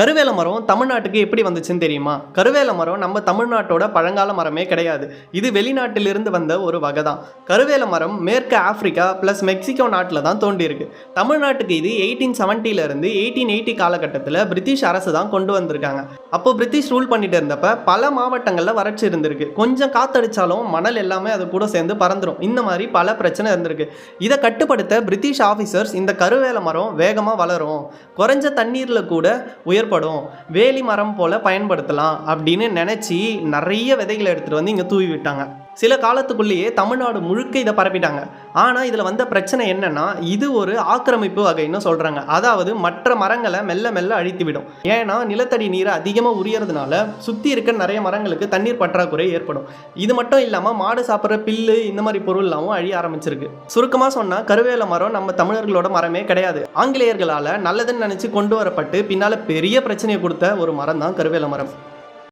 கருவேல மரம் தமிழ்நாட்டுக்கு எப்படி வந்துச்சுன்னு தெரியுமா? கருவேல மரம் நம்ம தமிழ்நாட்டோட பழங்கால மரமே கிடையாது. இது வெளிநாட்டிலிருந்து வந்த ஒரு வகை தான். கருவேல மரம் மேற்கு ஆப்பிரிக்கா ப்ளஸ் மெக்சிகோ நாட்டில் தான் தோண்டியிருக்கு தமிழ்நாட்டுக்கு இது எயிட்டீன் செவன்ட்டிலேருந்து எயிட்டீன் எயிட்டி காலகட்டத்தில் பிரிட்டிஷ் அரசு தான் கொண்டு வந்திருக்காங்க. அப்போ பிரிட்டிஷ் ரூல் பண்ணிட்டு இருந்தப்ப பல மாவட்டங்களில் வறட்சி இருந்திருக்கு. கொஞ்சம் காத்தடிச்சாலும் மணல் எல்லாமே அது கூட சேர்ந்து பறந்துடும் இந்த மாதிரி பல பிரச்சனை இருந்திருக்கு. இதை கட்டுப்படுத்த பிரிட்டிஷ் ஆஃபீஸர்ஸ் இந்த கருவேல மரம் வேகமாக வளரும். குறைஞ்ச தண்ணீரில் கூட உயர் உயர்படும் வேலி மரம் போல் பயன்படுத்தலாம் அப்படின்னு நினச்சி நிறைய விதைகளை எடுத்துகிட்டு வந்து இங்கே தூவி விட்டாங்க. சில காலத்துக்குள்ளேயே தமிழ்நாடு முழுக்க இதை பரப்பிட்டாங்க. ஆனால் இதில் வந்த பிரச்சனை என்னன்னா இது ஒரு ஆக்கிரமிப்பு வகைன்னு சொல்கிறாங்க அதாவது மற்ற மரங்களை மெல்ல மெல்ல அழித்து விடும் ஏன்னா நிலத்தடி நீரை அதிகமாக உரியறதுனால சுற்றி இருக்க நிறைய மரங்களுக்கு தண்ணீர் பற்றாக்குறை ஏற்படும். இது மட்டும் இல்லாமல் மாடு சாப்பிட்ற பில்லு இந்த மாதிரி பொருள்லாமும் அழிய ஆரம்பிச்சிருக்கு. சுருக்கமாக சொன்னால் கருவேல மரம் நம்ம தமிழர்களோட மரமே கிடையாது. ஆங்கிலேயர்களால் நல்லதுன்னு நினச்சி கொண்டு வரப்பட்டு பின்னால் பெரிய பிரச்சனையை கொடுத்த ஒரு மரம் தான் கருவேல மரம்.